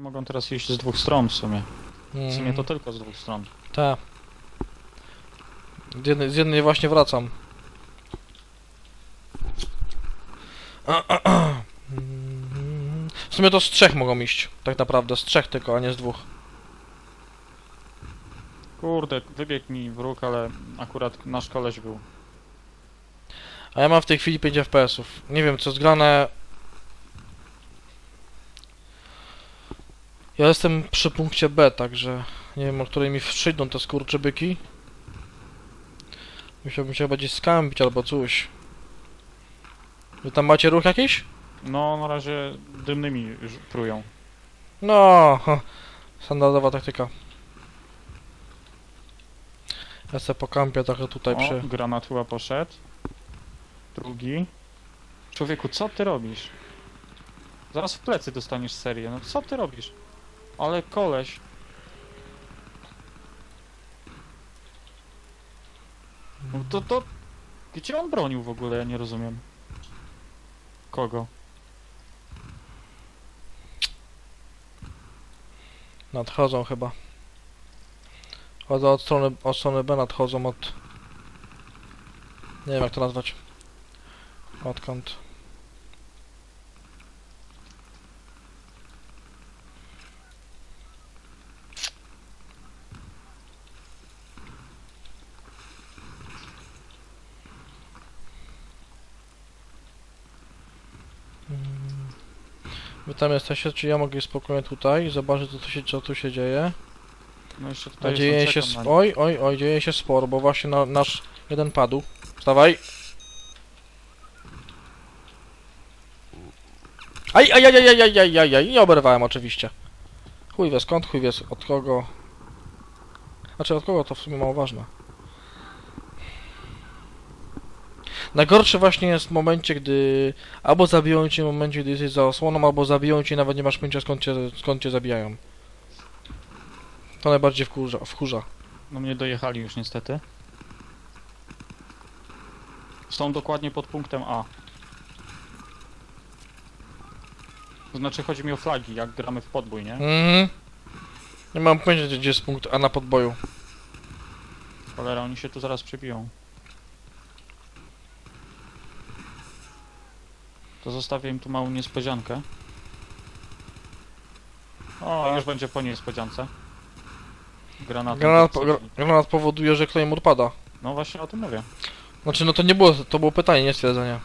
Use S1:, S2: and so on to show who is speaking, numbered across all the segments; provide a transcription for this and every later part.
S1: Mogą teraz iść z dwóch stron w sumie. W sumie to
S2: Mm,
S1: tylko z dwóch stron.
S2: Tak. Z jednej, z jednej właśnie wracam. W sumie to z trzech mogą iść, tak naprawdę, z trzech tylko, a nie z dwóch.
S1: Kurde, wybiegł mi wróg, ale akurat nasz koleś był.
S2: A ja mam w tej chwili 5 FPS-ów. Nie wiem, co zgrane... Ja jestem przy punkcie B, także nie wiem, o której mi przyjdą te skurczybyki. Musiałbym się bardziej skambić albo coś. Wy tam macie ruch jakiś?
S1: No, na razie dymnymi już prują.
S2: No, ha, standardowa taktyka. Ja se pokampię trochę tutaj
S1: O,
S2: przy...
S1: granat chyba poszedł. Drugi. Człowieku, co ty robisz? Zaraz w plecy dostaniesz serię. No co ty robisz? Ale koleś. No to, to... Gdzie on bronił w ogóle? Ja nie rozumiem. Kogo?
S2: Nadchodzą chyba. Chodzą od strony, od strony B, nadchodzą od... Nie wiem jak to nazwać. Odkąd? Wy tam jesteście, czy ja mogę spokojnie tutaj zobaczyć co tu się, co tu się dzieje.
S1: No jeszcze tutaj
S2: A
S1: dzieje
S2: się... Sp- oj, oj, oj, dzieje się sporo, bo właśnie na, nasz jeden padł. Wstawaj! Aj, aj, aj, aj, aj, aj, aj, aj, nie oberwałem oczywiście. Chuj wie skąd, chuj wie od kogo. Znaczy od kogo to w sumie mało ważne. Najgorsze właśnie jest w momencie, gdy albo zabiją cię w momencie, gdy jesteś za osłoną, albo zabiją cię nawet nie masz pojęcia skąd cię, skąd cię zabijają. To najbardziej wkurza. wkurza.
S1: No mnie dojechali już niestety. Są dokładnie pod punktem A. To znaczy chodzi mi o flagi, jak gramy w podbój, nie?
S2: Mhm. Nie mam pojęcia, gdzie- jest punkt A na podboju.
S1: Cholera, oni się tu zaraz przybiją. To zostawię im tu małą niespodziankę. O, już będzie po niespodziance. Granat.
S2: Granat, po- gra- granat powoduje, że Claymore pada.
S1: No właśnie o tym mówię.
S2: Znaczy, no to nie było, to było pytanie, nie stwierdzenie.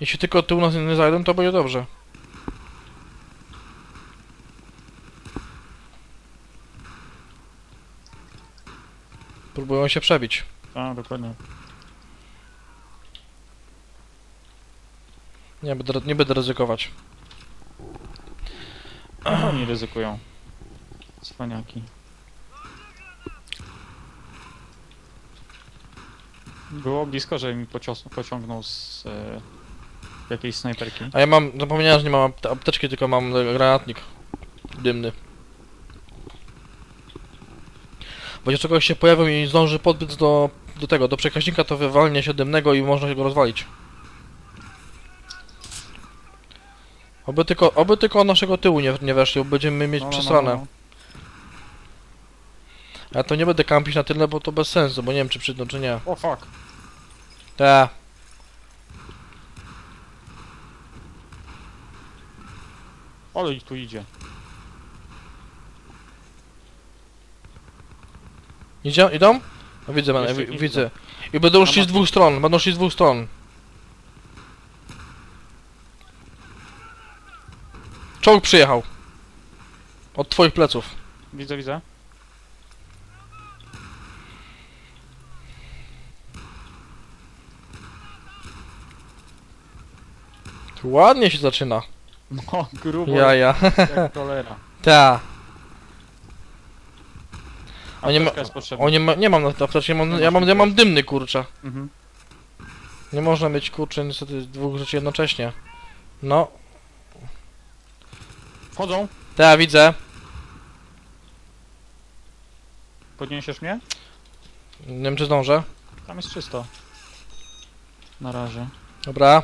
S2: Jeśli tylko tył nas nie zajdą, to będzie dobrze. Próbują się przebić.
S1: A, dokładnie.
S2: Nie będę, nie będę ryzykować.
S1: No, oni ryzykują. Cwaniaki. Było blisko, że mi pocios- pociągnął z e, jakiejś snajperki.
S2: A ja mam, zapomniałem, że nie mam apte- apteczki, tylko mam e, granatnik dymny. Bo jak czegoś się pojawił i zdąży podbiec do, do tego, do przekaźnika, to wywalnie się dymnego i można go rozwalić. Oby tylko, oby tylko od naszego tyłu nie, nie weszli, bo będziemy mieć
S1: No, no, no, no.
S2: Ja to nie będę kampić na tyle, bo to bez sensu, bo nie wiem czy przyjdą, czy nie.
S1: O fuck.
S2: Ta.
S1: Ale ich tu idzie.
S2: Idzie, idą? No widzę,
S1: Jeszcze
S2: wi-
S1: ich nie
S2: widzę. I będą szli z dwóch stron, będą szli z dwóch stron. Czołg przyjechał. Od twoich pleców.
S1: Widzę, widzę.
S2: Tu ładnie się zaczyna.
S1: No, grubo
S2: Jaja.
S1: jak cholera.
S2: Ta. A nie ma-
S1: Apteczka jest potrzebna.
S2: O nie, ma, nie mam na to nie mam,
S1: Nie
S2: ja
S1: masz
S2: mam, ja mam dymny kurczę.
S1: Mhm.
S2: Nie można mieć kurczę niestety dwóch rzeczy jednocześnie. No,
S1: Wchodzą.
S2: ta widzę.
S1: Podniesiesz mnie?
S2: Nie wiem czy zdążę.
S1: Tam jest czysto. Na razie.
S2: Dobra.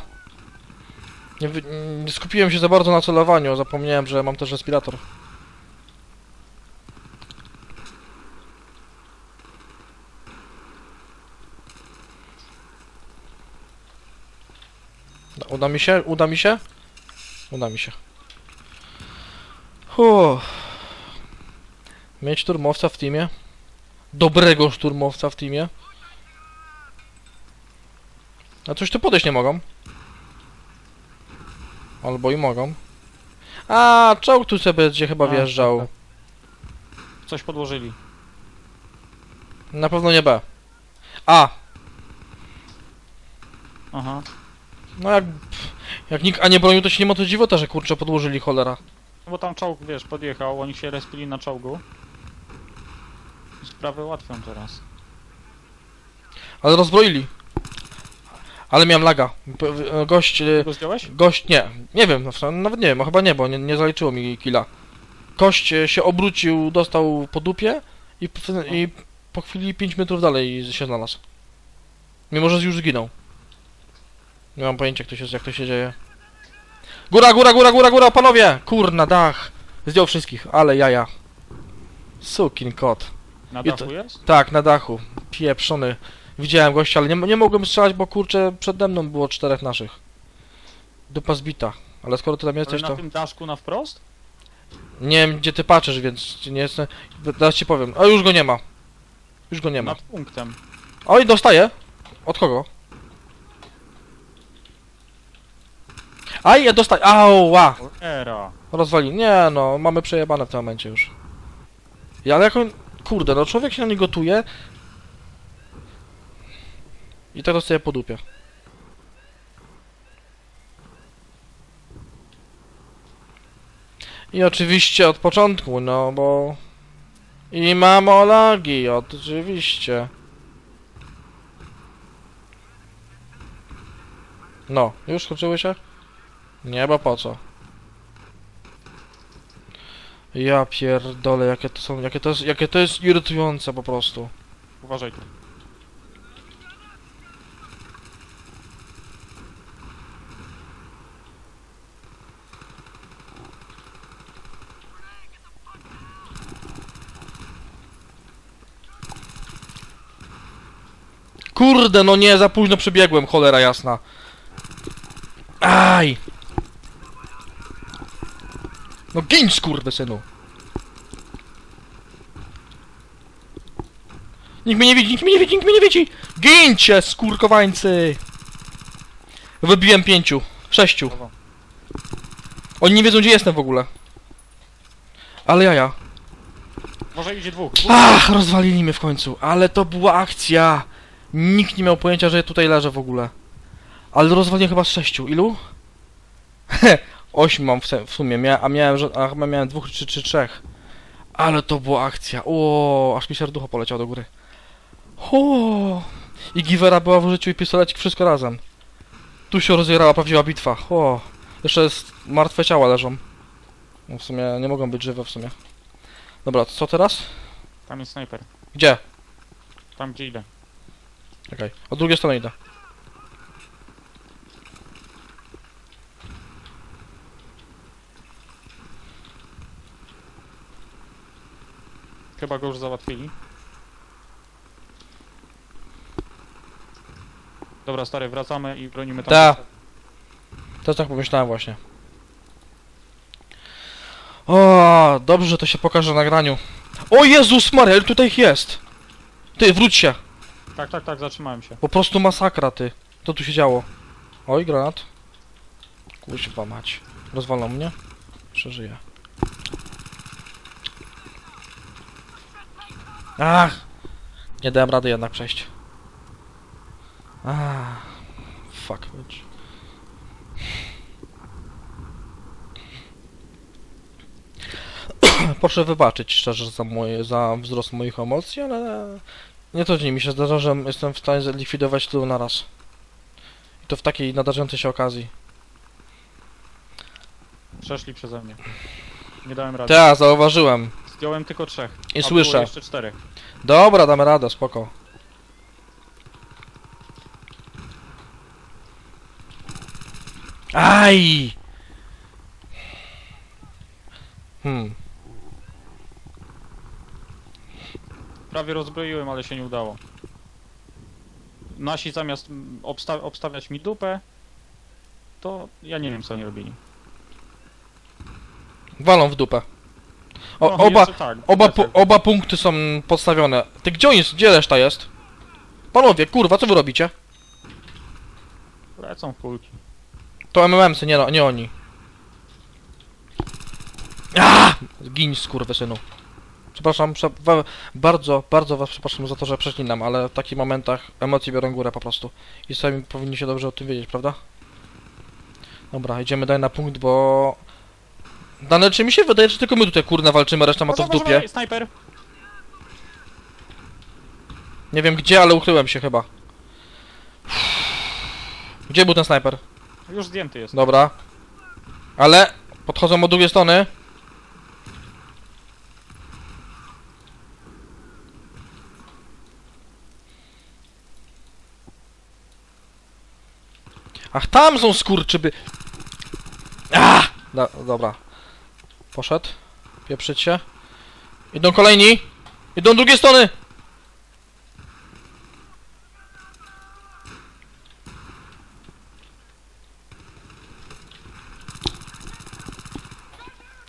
S2: Nie, wy- nie skupiłem się za bardzo na celowaniu, zapomniałem, że mam też respirator. Da- Uda mi się? Uda mi się? Uda mi się. Uff. Mieć szturmowca w teamie. Dobrego szturmowca w teamie. A coś tu podejść nie mogą. Albo i mogą. A, czołg tu sobie będzie chyba
S1: A,
S2: wjeżdżał.
S1: tak, Coś podłożyli.
S2: Na pewno nie B. A,
S1: Aha.
S2: no jak... pff, Jak nikt A nie bronił, to się nie ma to dziwota, że kurczę podłożyli cholera.
S1: No bo tam czołg, wiesz, podjechał, oni się respili na czołgu. Sprawy łatwią teraz.
S2: Ale rozbroili. Ale miałem laga. P- w- Gość... e,
S1: go zdjąłeś?
S2: Gość, nie, nie wiem, no nawet nie wiem, chyba nie, bo nie, nie zaliczyło mi killa. Gość e, się obrócił, dostał po dupie i, p- i po chwili 5 metrów dalej się znalazł. Mimo, że już zginął. Nie mam pojęcia, jak to się, jak to się dzieje. Góra, góra, góra, góra, góra, panowie! Kurna, dach! Zdjął wszystkich, ale jaja. Sukin kot.
S1: Na
S2: I
S1: dachu
S2: to-
S1: jest?
S2: Tak, na dachu. Pieprzony. Widziałem gościa, ale nie, nie mogłem strzelać, bo kurczę, przede mną było czterech naszych. Dupa zbita. Ale skoro ty tam
S1: Ale
S2: jesteś,
S1: na
S2: to...
S1: tym daszku na wprost?
S2: Nie wiem, gdzie ty patrzysz, więc nie jestem... Teraz ci powiem. O, już go nie ma. Już go nie ma.
S1: Nad punktem.
S2: Oj, dostaję. Od kogo? Aj, ja dostaję. Ała!
S1: Cholera.
S2: Rozwali. Nie no, mamy przejebane w tym momencie już. Ja, ale jak on... Kurde, no człowiek się na nie gotuje. I tak dostaje po dupie. I oczywiście od początku, no bo... I mam olagi, oczywiście. No, już skończyły się? Nie, bo po co? Ja pierdolę, jakie to są, jakie to jest, jakie to jest irytujące po prostu.
S1: Uważaj.
S2: Kurde, no nie, za późno przebiegłem, cholera jasna. Aj! No gin, synu. Nikt mnie nie widzi, nikt mnie nie widzi, nikt mnie nie widzi! Gincie, skurkowańcy! Wybiłem pięciu, sześciu. Oni nie wiedzą, gdzie jestem w ogóle. Ale jaja.
S1: Może idzie dwóch. dwóch.
S2: Ach, rozwalili mnie w końcu, ale to była akcja. Nikt nie miał pojęcia, że ja tutaj leżę w ogóle. Ale rozwaliłem chyba z sześciu. Ilu? Ośmiu mam w, sumie, Mia a miałem, a chyba miałem dwóch czy, czy trzech. Ale to była akcja. O, aż mi serducho poleciało do góry. O, I Givera była w użyciu i pistolecik, wszystko razem. Tu się rozjechała prawdziwa bitwa. O, jeszcze jest martwe ciała leżą. No w sumie nie mogą być żywe w sumie. Dobra, co teraz?
S1: Tam jest snajper.
S2: Gdzie?
S1: Tam gdzie idę.
S2: Czekaj, od drugiej strony idę.
S1: Chyba go już załatwili. Dobra, stary, wracamy i bronimy tam.
S2: Ta. Też tak pomyślałem właśnie. O, dobrze, że to się pokaże na nagraniu. O Jezus Maria, ile tutaj ich jest? Ty, wróć się.
S1: Tak, tak, tak, zatrzymałem się.
S2: Po prostu masakra, ty. Co tu się działo? Oj, granat. Kuźwa mać. Rozwalą mnie? Przeżyję. Ach! Nie dałem rady jednak przejść. Ach. Fuck, bitch. Proszę wybaczyć szczerze za, moje, za wzrost moich emocji, ale nie to mi się zdarza, że jestem w stanie zlikwidować tylu na raz. I to w takiej nadarzającej się okazji.
S1: Przeszli przeze mnie. Nie dałem rady.
S2: Tak, zauważyłem.
S1: Zdjąłem tylko trzech.
S2: I
S1: a
S2: słyszę.
S1: Było jeszcze czterech.
S2: Dobra, damy radę, spoko. Aj! Hmm.
S1: Prawie rozbroiłem, ale się nie udało. Nasi zamiast mm, obsta obstawiać mi dupę, to ja nie wiem co oni robili.
S2: Walą w dupę. O,
S1: No,
S2: oba,
S1: jeszcze tak,
S2: oba, oba punkty są podstawione. Ty gdzie on jest? Gdzie reszta jest? Panowie, kurwa, co wy robicie?
S1: Lecą kulki.
S2: To MMMsy, nie, no, nie oni. A! Gin, skurwysynu. Przepraszam, prze wa- bardzo, bardzo was przepraszam za to, że przeklinam, ale w takich momentach emocje biorą górę po prostu. I sami powinni się dobrze o tym wiedzieć, prawda? Dobra, idziemy dalej na punkt, bo... Dane, czy mi się wydaje, że tylko my tutaj kurna walczymy, reszta ma to w dupie?
S1: Snajper!
S2: Nie wiem gdzie, ale ukryłem się chyba. Gdzie był ten snajper?
S1: Już zdjęty jest.
S2: Dobra. Ale podchodzą od drugiej strony. Ach, tam są skurczyby. A! Do, dobra. Poszedł. Pieprzyć się. Idą kolejni. Idą z drugiej strony.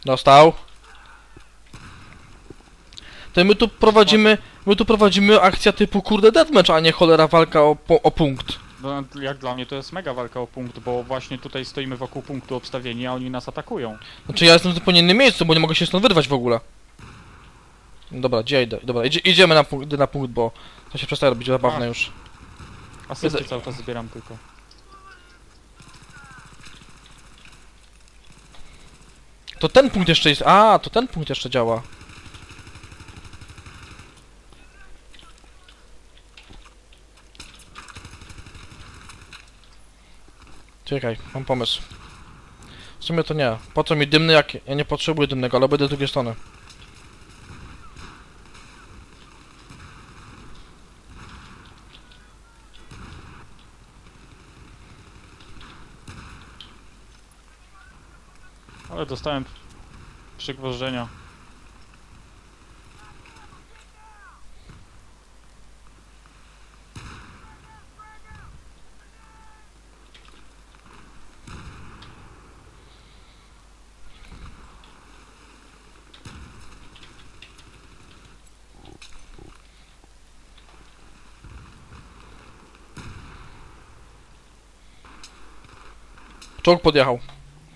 S2: Dostał. To my tu prowadzimy, my tu prowadzimy akcja typu kurde deathmatch, a nie cholera walka o, o punkt.
S1: No, jak dla mnie to jest mega walka o punkt, bo właśnie tutaj stoimy wokół punktu obstawieni, a oni nas atakują.
S2: Znaczy ja jestem w zupełnie innym miejscu, bo nie mogę się stąd wyrwać w ogóle. Dobra, gdzie ja idę? Dobra, idzie, idziemy na punkt, na punkt, bo to się przestaje robić zabawne już.
S1: Asysty
S2: Jest-
S1: cały czas zbieram tylko.
S2: To ten punkt jeszcze jest, a, to ten punkt jeszcze działa. Czekaj, mam pomysł. W sumie to nie. Po co mi dymny, jak ja nie potrzebuję dymnego, ale będę z drugiej strony.
S1: Ale dostałem przygwożdżenia.
S2: Czołg podjechał.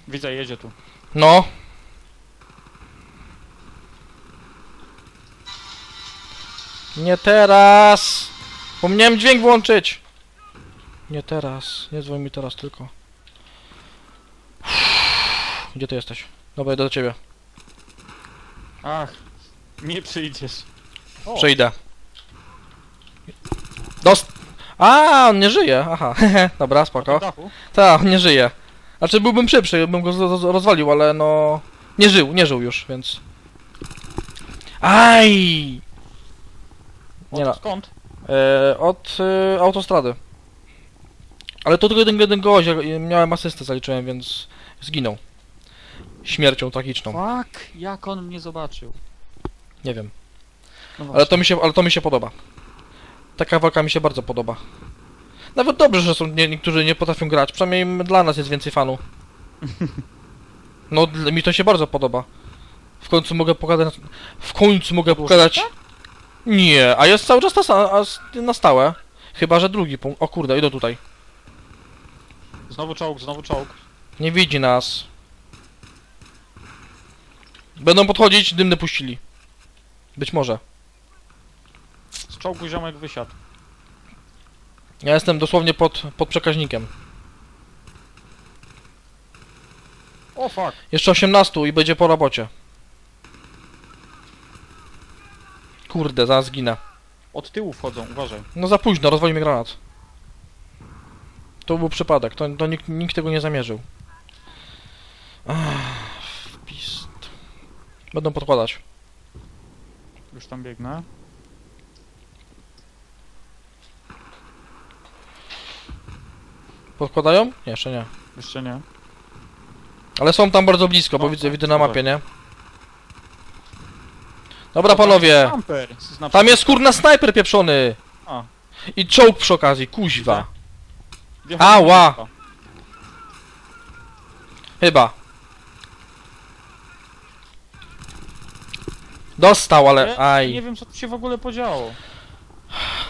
S1: Widzę, jedzie tu.
S2: No. Nie teraz. Pomniałem dźwięk włączyć. Nie teraz. Nie dzwoń mi teraz tylko. Gdzie ty jesteś? Dobra, idę do ciebie.
S1: Ach, nie przyjdziesz. O,
S2: Przyjdę. Dost... A, on nie żyje. Aha, dobra, spoko. Tak, on nie żyje. Znaczy byłbym szybszy, bym go rozwalił, ale no... Nie żył, nie żył już, więc... Aj!
S1: Od,
S2: Nie no.
S1: Skąd?
S2: E, od e, autostrady. Ale to tylko jeden, jeden gość, ja miałem asystę zaliczyłem, więc zginął. Śmiercią tragiczną.
S1: Fuck, jak on mnie zobaczył.
S2: Nie wiem.
S1: No
S2: Ale to mi się, ale to mi się podoba. Taka walka mi się bardzo podoba. Nawet dobrze, że są nie, niektórzy nie potrafią grać. Przynajmniej dla nas jest więcej fanów. No, mi to się bardzo podoba. W końcu mogę pokazać. W końcu mogę pokazać. Nie, a jest cały czas na, na stałe. Chyba, że drugi punkt. O kurde, idę tutaj.
S1: Znowu czołg, znowu czołg.
S2: Nie widzi nas. Będą podchodzić, dymne puścili. Być może.
S1: Z czołgu ziomek wysiadł.
S2: Ja jestem dosłownie pod, pod przekaźnikiem.
S1: O fuck.
S2: Jeszcze 18 i będzie po robocie. Kurde, zaraz zginę.
S1: Od tyłu wchodzą, uważaj.
S2: No za późno, rozwali mi granat. To był przypadek, to, to nikt, nikt tego nie zamierzył. Ach, pist. Będą podkładać.
S1: Już tam biegnę.
S2: Podkładają? Nie, jeszcze nie.
S1: Jeszcze nie.
S2: Ale są tam bardzo blisko, bo
S1: No,
S2: widzę,
S1: tak,
S2: widzę na mapie, nie? Dobra panowie,
S1: z naprzeciw-
S2: tam jest kurna snajper pieprzony!
S1: A.
S2: I czołg przy okazji, kuźwa.
S1: Wjechał
S2: Ała! Chyba. Dostał, ale
S1: Nie
S2: aj.
S1: wiem co tu się w ogóle podziało.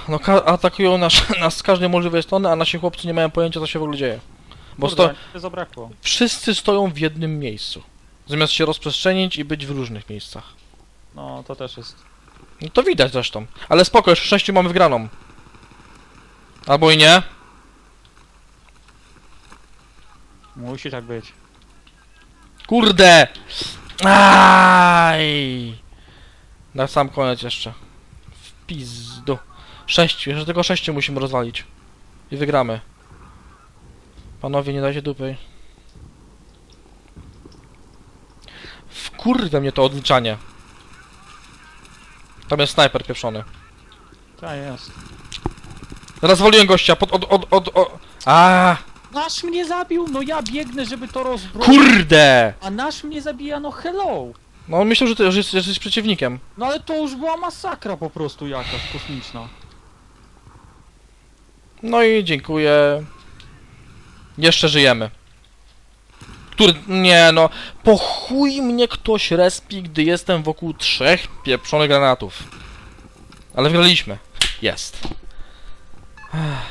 S2: No atakują nas, nas z każdej możliwej strony, a nasi chłopcy nie mają pojęcia co się w ogóle dzieje. Bo sto-
S1: Kurde, to zabrakło.
S2: wszyscy stoją w jednym miejscu. Zamiast się rozprzestrzenić i być w różnych miejscach.
S1: No to też jest.
S2: No to widać zresztą. Ale spoko, już sześciu mamy wygraną. Albo i nie.
S1: Musi tak być.
S2: Kurde! Aj! Na sam koniec jeszcze. Pizdu. Sześciu, jeszcze tylko sześciu musimy rozwalić. I wygramy. Panowie, nie dajcie dupy. Wkurwia mnie to odliczanie. Tam jest snajper pieprzony.
S1: Tak jest.
S2: Rozwaliłem gościa, pod, od, od, od, od... A,
S1: Nasz mnie zabił, no ja biegnę, żeby to rozbroić.
S2: Kurde!
S1: A nasz mnie zabija, no hello.
S2: No on myślał, że ty że jesteś, jesteś przeciwnikiem.
S1: No ale to już była masakra po prostu jakaś kosmiczna.
S2: No i dziękuję. Jeszcze żyjemy. Który... Nie no. Po chuj mnie ktoś respi, gdy jestem wokół trzech pieprzonych granatów. Ale wygraliśmy. Jest.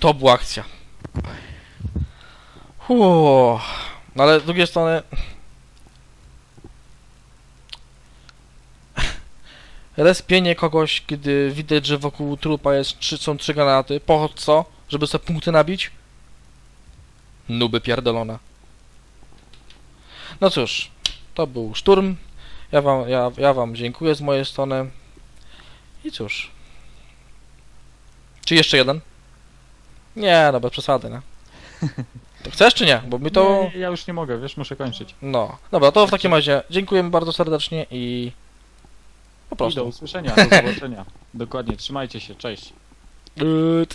S2: To była akcja. Uuu. No ale z drugiej strony... Respienie kogoś, gdy widać, że wokół trupa jest trzy, są trzy granaty. Po co? Żeby sobie punkty nabić? Nuby pierdolona. No cóż, to był szturm. Ja wam, ja, ja wam dziękuję z mojej strony. I cóż. Czy jeszcze jeden? Nie, no bez przesady, nie? To chcesz czy nie? Bo mi to...
S1: Nie, ja już nie mogę, wiesz, muszę kończyć.
S2: No. Dobra, to w takim razie dziękujemy bardzo serdecznie i... Po
S1: I do
S2: prostu.
S1: usłyszenia, do zobaczenia. Dokładnie, trzymajcie się, cześć.
S2: Yy,